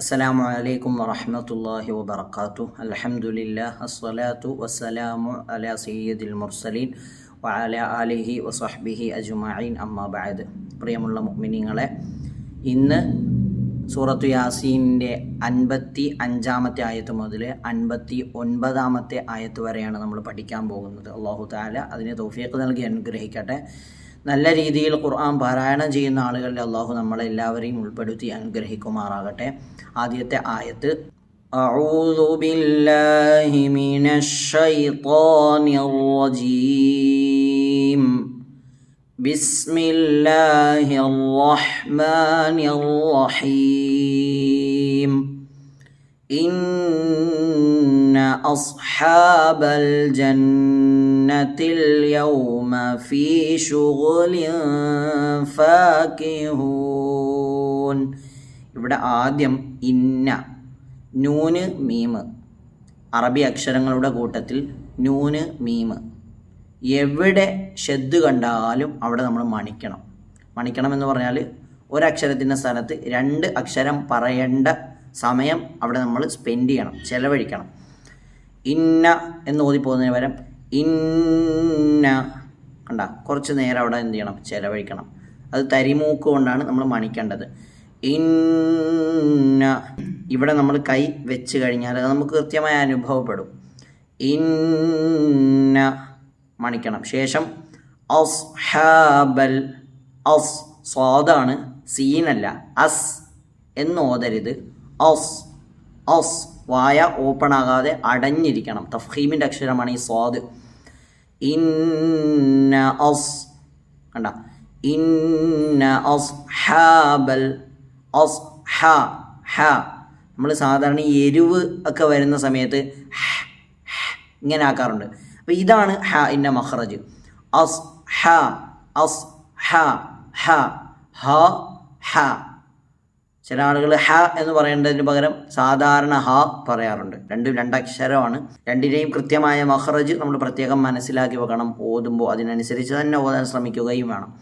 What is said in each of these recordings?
അസ്സലാമു അലൈക്കും വറഹമത്തല്ലാഹി വബർക്കാത്തു അലഹമുല്ല അസ്സലാത്തു വസ്സലാമു അല സയ്യദുൽ മുർസലീൻ വഅല അലിഹി വസ്ബിഹി അജുമായിൻ അമ്മാബായത് പ്രിയമുള്ള മുഗ്മിനിങ്ങളെ ഇന്ന് സൂറത്തു യാസീനിന്റെ അൻപത്തി അഞ്ചാമത്തെ ആയത്ത് മുതൽ അൻപത്തി ഒൻപതാമത്തെ ആയത്ത് വരെയാണ് നമ്മൾ പഠിക്കാൻ പോകുന്നത്. അള്ളാഹു താല അതിന് തൗഫീഖ് നൽകി അനുഗ്രഹിക്കട്ടെ. നല്ല രീതിയിൽ ഖുർആൻ പാരായണം ചെയ്യുന്ന ആളുകളിൽ അള്ളാഹു നമ്മളെല്ലാവരെയും ഉൾപ്പെടുത്തി അനുഗ്രഹിക്കുമാറാകട്ടെ ആദ്യത്തെ ആയത്ത് أعوذ بالله من الشيطان الرجيم بسم الله الرحمن الرحيم إن أصحاب الجنة اليوم في شغل فاكهون ഇവിടെ ആദ്യം ഇന്ന നൂന് മീമ് അറബി അക്ഷരങ്ങളുടെ കൂട്ടത്തിൽ നൂന് മീമ് എവിടെ ഷെദ് കണ്ടാലും അവിടെ നമ്മൾ മണിക്കണം മണിക്കണം എന്ന് പറഞ്ഞാൽ ഒരക്ഷരത്തിൻ്റെ സ്ഥാനത്ത് രണ്ട് അക്ഷരം പറയേണ്ട സമയം അവിടെ നമ്മൾ സ്പെൻഡ് ചെയ്യണം ചെലവഴിക്കണം ഇന്ന എന്ന് ഓതിപ്പോകുന്നതിന് പകരം ഇന്ന. കണ്ട? കുറച്ച് നേരം അവിടെ എന്ത് ചെയ്യണം? ചെലവഴിക്കണം. അത് തരിമൂക്ക് കൊണ്ടാണ് നമ്മൾ മണിക്കേണ്ടത്. ഇന്ന. ഇവിടെ നമ്മൾ കൈ വെച്ച് കഴിഞ്ഞാൽ അത് നമുക്ക് കൃത്യമായി അനുഭവപ്പെടും. ഇന്ന. മണിക്കണം. ശേഷം ഔസ് ഹാബൽ ഔസ് സ്വാദാണ്. സീനല്ല. അസ് എന്ന് ഓതരുത് ഔസ് ഔസ് വായ ഓപ്പൺ ആകാതെ അടഞ്ഞിരിക്കണം. തഫീമിന്റെ അക്ഷരമാണ് ഈ സ്വാദ്. ഇന്ന അസ് കണ്ട? ഇന്ന അസ് ഹാബൽ അസ് ഹ. ഹ നമ്മൾ സാധാരണ എരിവ് ഒക്കെ വരുന്ന സമയത്ത് ഇങ്ങനെ ആക്കാറുണ്ട്. അപ്പോൾ ഇതാണ് ഹ ഇന്ന മഹ്റജ് അസ് ഹ അസ് ഹ ഹ ഹ ഹ. ചില ആളുകൾ ഹ എന്ന് പറയേണ്ടതിന് പകരം സാധാരണ ഹ പറയാറുണ്ട്. രണ്ടും രണ്ടക്ഷരമാണ്. രണ്ടിനെയും കൃത്യമായ മഹ്റജ് നമ്മൾ പ്രത്യേകം മനസ്സിലാക്കി വെക്കണം. ഓതുമ്പോൾ അതിനനുസരിച്ച് തന്നെ ഓതാൻ ശ്രമിക്കുകയും വേണം.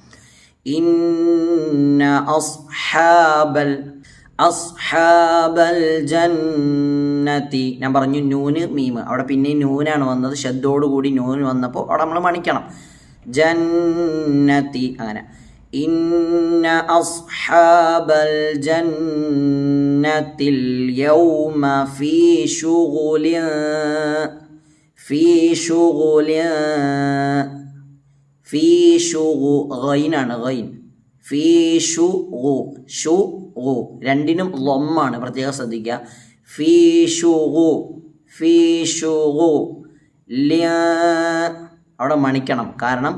ഇന്ന അസ്ഹാബൽ അസ്ഹാബൽ ജന്നതി ഞാൻ പറഞ്ഞു നൂന് മീമ്. അവിടെ പിന്നെ നൂനാണ് വന്നത്. ശബ്ദോടുകൂടി നൂന് വന്നപ്പോൾ അവിടെ നമ്മൾ മണിക്കണം. ജന്നതി അങ്ങനെ. ഇന്ന അസ്ഹാബൽ ജന്നത്തിൽ യൗമ ഫീ ശുഗുലിൻ ഫീ ശുഗുലിൻ ഫീ ഷുഗു ഗൈനാണ് ഗൈൻ ഫീ ഷു ഗു രണ്ടിനും ലൊമ്മാണ് പ്രത്യേകം ശ്രദ്ധിക്കുക. ഫീ ഷുഗു ഫീ ഷുഗു അവിടെ മണിക്കണം. കാരണം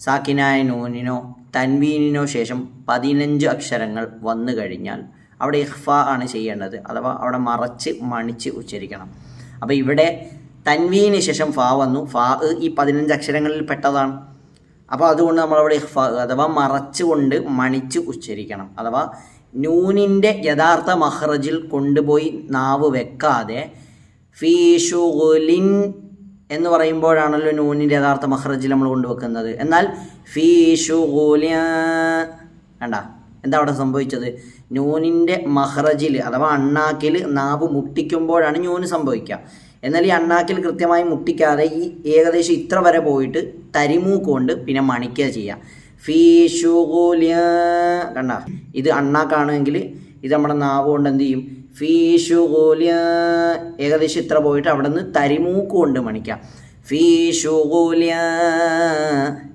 സാക്കിനായ നൂനിനോ തൻവീനിനോ ശേഷം പതിനഞ്ച് അക്ഷരങ്ങൾ വന്നു കഴിഞ്ഞാൽ അവിടെ ഇഹ്ഫ ആണ് ചെയ്യേണ്ടത്. അഥവാ അവിടെ മറച്ച് മണിച്ച് ഉച്ചരിക്കണം. അപ്പോൾ ഇവിടെ തൻവീന് ശേഷം ഫാ വന്നു. ഫാ ഈ പതിനഞ്ച് അക്ഷരങ്ങളിൽ പെട്ടതാണ്. അപ്പോൾ അതുകൊണ്ട് നമ്മളവിടെ ഇഹ്ഫ അഥവാ മറച്ചുകൊണ്ട് മണിച്ച് ഉച്ചരിക്കണം. അഥവാ നൂനിന്റെ യഥാർത്ഥ മഹ്റജിൽ കൊണ്ടുപോയി നാവ് വെക്കാതെ ഫീഷുലിൻ എന്ന് പറയുമ്പോഴാണല്ലോ നൂനിന്റെ യഥാർത്ഥ മഹ്റജിൽ നമ്മൾ കൊണ്ടുവെക്കുന്നത്. എന്നാൽ ഫീഷുലിയ കണ്ട? എന്താ അവിടെ സംഭവിച്ചത്? നൂനിന്റെ മഹ്റജിൽ അഥവാ അണ്ണാക്കിൽ നാവ് മുട്ടിക്കുമ്പോഴാണ് നൂന് സംഭവിക്കുക. എന്നാൽ ഈ അണ്ണാക്കിൽ കൃത്യമായി മുട്ടിക്കാതെ ഈ ഏകദേശം ഇത്ര വരെ പോയിട്ട് തരിമൂക്ക് കൊണ്ട് പിന്നെ മണിക്കുക ചെയ്യാം ഫീഷുലിയ കണ്ട? ഇത് അണ്ണാക്കാണെങ്കിൽ ഇത് നമ്മുടെ നാവ് കൊണ്ട് എന്ത് ചെയ്യും? ഫീഷുലിയ ഏകദേശം ഇത്ര പോയിട്ട് അവിടെ നിന്ന് തരിമൂക്ക് കൊണ്ട് മണിക്കാം ഫീഷുലിയ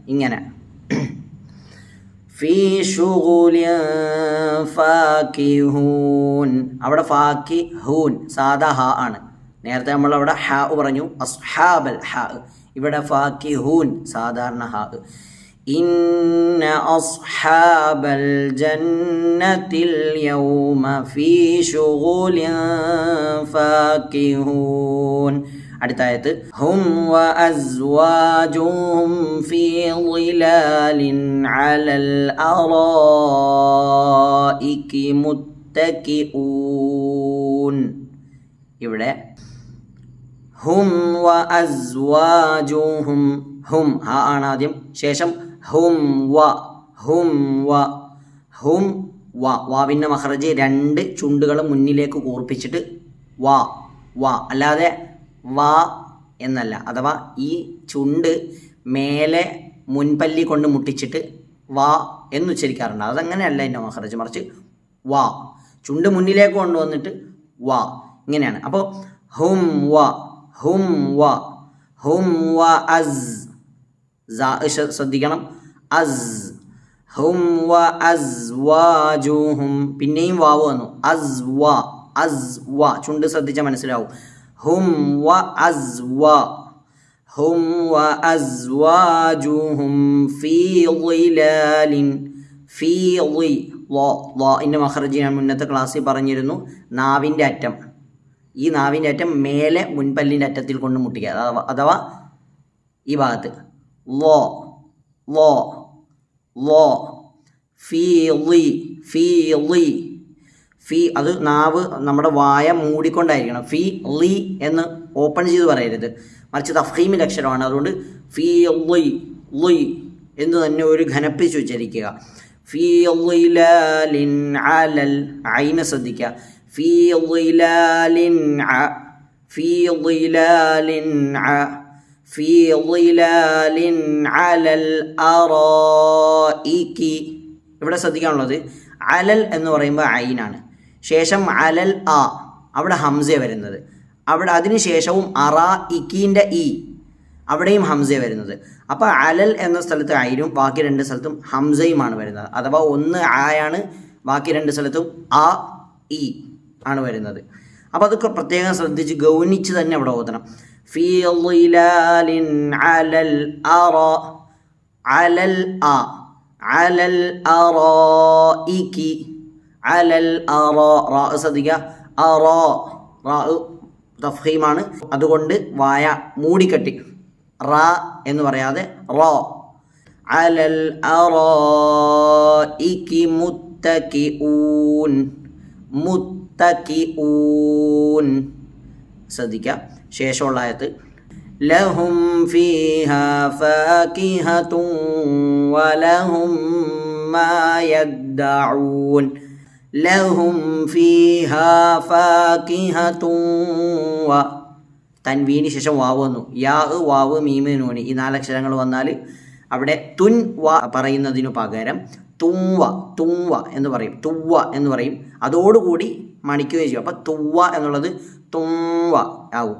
ഇങ്ങനെ അവിടെ ഫാക്കി ഹൂൻ സാദാ ഹ ആണ്. നേരത്തെ നമ്മൾ അവിടെ ഹ പറഞ്ഞു അസ്ഹാബൽ ഹ. ഇവിടെ ഫാക്കി ഹൂൻ സാധാരണ ഹ. ഇന്ന അസ്ഹാബൽ ജന്നത്തിൽ യൗമ ഫീ ഷുഗുലിൻ ഫാക്കിഹൂൻ അടുത്ത ഹും വ അസ്വാജുഹും ഫീ ളിലാലിൻ അലൽ അറായികി മുത്തകിഊൻ. ഇവിടെ ഹും വ അസ്വാജുഹും ഹും ഹ ആണ് ആദ്യം. ശേഷം ഹും വ ഹും വ ഹും വ വാവിന്റെ മഹറജ് രണ്ട് ചുണ്ടുകൾ മുന്നിലേക്ക് കൂർപ്പിച്ചിട്ട് വ വ അല്ലാതെ വ എന്നല്ല. അഥവാ ഈ ചുണ്ട് മേലെ മുൻപല്ലി കൊണ്ട് മുട്ടിച്ചിട്ട് വ എന്ന് ഉച്ചരിക്കാറുണ്ട്. അതങ്ങനെയല്ല എന്റെ മഹറജ്. മറിച്ച് വ ചുണ്ട് മുന്നിലേക്ക് കൊണ്ടുവന്നിട്ട് വ ഇങ്ങനെയാണ്. അപ്പോൾ ഹും വ ഹും വ ഹും വ അസ്. ശ്രദ്ധിക്കണം. അസ്. ഹും വ അസ് വാജുഹും പിന്നെയും വാവ് വന്നു. അസ് വ അസ് വ. ചുണ്ട് ശ്രദ്ധിച്ചാൽ മനസ്സിലാവും. ഹും വ അസ് വ. ഹും വ അസ്വാജുഹും ഫീ ളിലാലിൻ ഫീ ളി ലോ ലോ ഇന്റെ മഹറജി ഞാൻ മുന്നത്തെ ക്ലാസ്സിൽ പറഞ്ഞിരുന്നു നാവിന്റെ അറ്റം. ഈ നാവിന്റെ അറ്റം മേലെ മുൻപല്ലിന്റെ അറ്റത്തിൽ കൊണ്ട് മുട്ടിക്കുക. അഥവാ ഈ ഭാഗത്ത്. ലോ ലോ ലോ ഫീളി ഫീളി ഫീ അത് നാവ് നമ്മുടെ വായ മൂടിക്കൊണ്ടായിരിക്കണം. ഫീ ലി എന്ന് ഓപ്പൺ ചെയ്ത് പറയരുത്. മറിച്ച് തഫീമിന്റെ അക്ഷരമാണ്. അതുകൊണ്ട് ഫീ ലി ലി എന്ന് തന്നെ ഒരു ഘനപ്പിച്ച് ഉച്ചരിക്കുക. ഫീ ലിൻ അലൽ ഐനെ ശ്രദ്ധിക്കുക. ഫീ ലിൻ ഫീ അ. في ظلال على الأرائك ഇവിടെ ശ്രദ്ധിക്കാനുള്ളത് അലൽ എന്ന് പറയുമ്പോൾ ഐനാണ് ശേഷം അലൽ ആ അവിടെ ഹംസ വരുന്നത് അവിടെ അതിന് ശേഷവും അറ ഇക്കീൻ്റെ ഇ അവിടെയും ഹംസ വരുന്നത് അപ്പോൾ അലൽ എന്ന സ്ഥലത്ത് ഐനും ബാക്കി രണ്ട് സ്ഥലത്തും ഹംസയുമാണ് വരുന്നത് അഥവാ ഒന്ന് ആയാണ് ബാക്കി രണ്ട് സ്ഥലത്തും ആ ഇ ആണ് വരുന്നത് അപ്പോൾ അതൊക്കെ പ്രത്യേകം ശ്രദ്ധിച്ച് ഗൗനിച്ച് തന്നെ അവിടെ ഓതണം ഫീ ظلال അലൽ الأرى على الأ അലൽ الأرائك അലൽ الأرى راء ശ്രദ്ധിക്കുക അറ റാ തഫീമാണ് അതുകൊണ്ട് വായ മൂടിക്കെട്ടി. റ എന്ന് പറയാതെ റോ. അലൽ അറായിക്കി മുത്തക്കി ഊൻ മുത്തക്കി ഊൻ ശ്രദ്ധിക്കുക ശേഷമുള്ള ആയത്ത് ലഹും ഫീഹ വലഹും മാ യദ്ദഊൻ. ലഹും തൻവീന് ശേഷം വാവ് വന്നു. യാ വാവ് മീമ് നൂന് ഈ നാലക്ഷരങ്ങൾ വന്നാൽ അവിടെ തുൻ വ പറയുന്നതിനു പകരം തുവ തുവ എന്ന് പറയും. തുവ എന്ന് പറയും. അതോടുകൂടി മണിക്കുകയും ചെയ്യും. അപ്പം തുവ എന്നുള്ളത് തുവ ആവും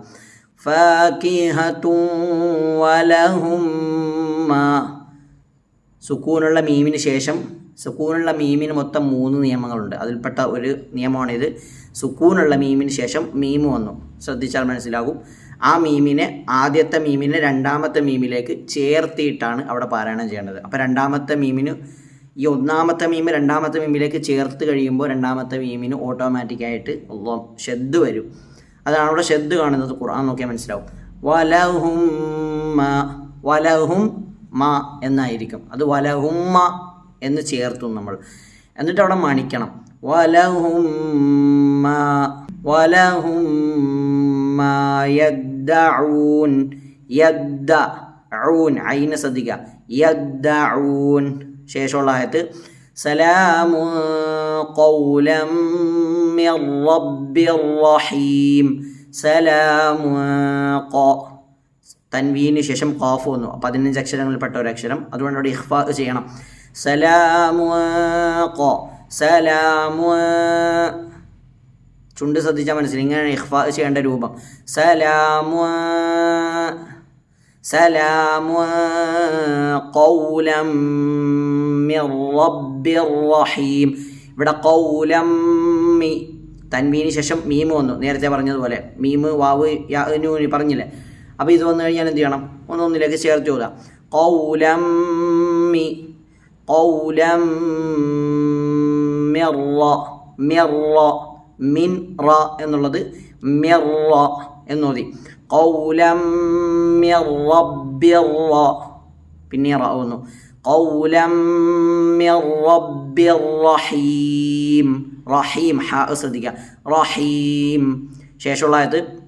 സുക്കൂനുള്ള മീമിന് ശേഷം സുക്കൂനുള്ള മീമിന് മൊത്തം മൂന്ന് നിയമങ്ങളുണ്ട്. അതിൽപ്പെട്ട ഒരു നിയമമാണിത്. സുക്കൂനുള്ള മീമിന് ശേഷം മീമ് വന്നു. ശ്രദ്ധിച്ചാൽ മനസ്സിലാകും. ആ മീമിനെ ആദ്യത്തെ മീമിനെ രണ്ടാമത്തെ മീമിലേക്ക് ചേർത്തിയിട്ടാണ് അവിടെ പാരായണം ചെയ്യേണ്ടത്. അപ്പോൾ രണ്ടാമത്തെ മീമിന് ഈ ഒന്നാമത്തെ മീമ് രണ്ടാമത്തെ മീമിലേക്ക് ചേർത്ത് കഴിയുമ്പോൾ രണ്ടാമത്തെ മീമിന് ഓട്ടോമാറ്റിക്കായിട്ട് ഷെദ് വരും. അതാണ് അവിടെ ഷെദ് കാണുന്നത്. ഖുർആൻ നോക്കിയാൽ മനസ്സിലാവും. വലഹും വലഹും മ എന്നായിരിക്കും. അത് വലഹുമ്മ എന്ന് ചേർത്തും നമ്മൾ. എന്നിട്ട് അവിടെ മണിക്കണം. വലഹും മ വലഹും മ യദ്ദഊൻ യദ്ദഊൻ. ഐനെ ശ്രദ്ധിക്കുക. യദ്ദഊൻ. ശേഷമുള്ള ആയത്ത്. സലാമു ഖൗലം മിർ رب റഹീം സലാം ഖ തൻവീന് ശേഷം ഖാഫ് വന്നു. പതിനഞ്ച് അക്ഷരങ്ങളിൽപ്പെട്ട ഒരു അക്ഷരം. അതുകൊണ്ട് അവിടെ ഇഖ്ഫാ ചെയ്യണം. സലാമു ഖ. സലാമു ചുണ്ട് ശ്രദ്ധിച്ചാൽ മനസ്സിലായി. ഇങ്ങനെ ഇഖ്ഫാ ചെയ്യേണ്ട രൂപം. സലാമു സലാമു ഖൗലം മിർ റബ്ബിർ റഹീം. ഇവിടെ ഖൗലം മി തൻവീന് ശേഷം മീമ് വന്നു. നേരത്തെ പറഞ്ഞതുപോലെ. മീമ് വാവ് നൂന് പറഞ്ഞില്ലേ? അപ്പോൾ ഇത് വന്നു കഴിഞ്ഞാൽ എന്ത് ചെയ്യണം? ഒന്നൊന്നിലേക്ക് ചേർത്ത് ചോദാം ഖൗലം മി ഖൗലം മെറ മെറ മിൻ റ എന്നുള്ളത് മെറ എന്നോതി കൗലം മെറ റബ്ബിർ പിന്നെ റ വന്നു. ഖൗലം മിർ റബ്ബിർ റഹീം. റഹീം ഹ ശ്രദ്ധിക്കുക. റഹീം. ശേഷമുള്ള ആയത്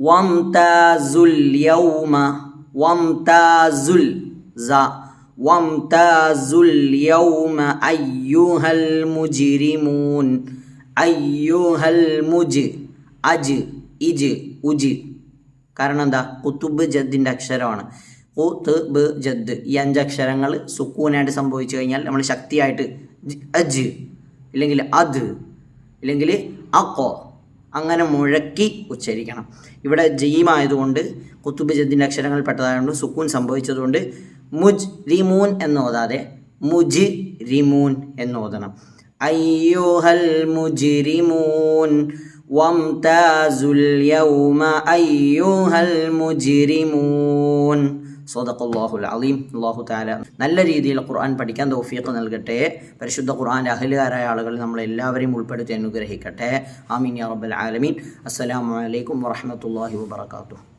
വംതാസുൽ യൗമ വംതാസുൽ സ വംതാസുൽ യൗമ അയ്യുഹൽ മുജിരിമൂൻ അയ്യുഹൽ മുജ് അജ് ഇജ് ഉജ്. കാരണം എന്താ? കുത്തുബ് ജദ്ദിന്റെ അക്ഷരമാണ്. കുത്ത് ബ് ജദ് ഈ അഞ്ചക്ഷരങ്ങൾ സുക്കൂനായിട്ട് സംഭവിച്ചു കഴിഞ്ഞാൽ നമ്മൾ ശക്തിയായിട്ട് ജ്, അജ് ഇല്ലെങ്കിൽ അത് ഇല്ലെങ്കിൽ അക്കോ അങ്ങനെ മുഴക്കി ഉച്ചരിക്കണം. ഇവിടെ ജയീമായതുകൊണ്ട് കുത്തുബ് ജദ്ദിന്റെ അക്ഷരങ്ങൾ പെട്ടതായതുകൊണ്ട് സുക്കൂൻ സംഭവിച്ചതുകൊണ്ട് മുജ് റിമൂൻ എന്ന് ഓതാതെ മുജ് റിമൂൻ എന്ന് ഓതണം. അയ്യോഹൽ മുജിരിമൂൻ വംതാസുൽ യൗമ അയ്യോഹൽ മുജിരിമൂൻ സോദഖുല്ലാഹുൽ അലീം. അള്ളാഹു താല നല്ല രീതിയിൽ ഖുർആൻ പഠിക്കാൻ തൗഫീഖ് നൽകട്ടെ. പരിശുദ്ധ ഖുർആന്റെ അഹലുകാരായ ആളുകൾ നമ്മളെല്ലാവരെയും ഉൾപ്പെടുത്തി അനുഗ്രഹിക്കട്ടെ. ആമീൻ യാ റബ്ബൽ ആലമീൻ. അസ്സലാമു അലൈക്കും വറഹ്മത്തുള്ളാഹി വബറകാതുഹു.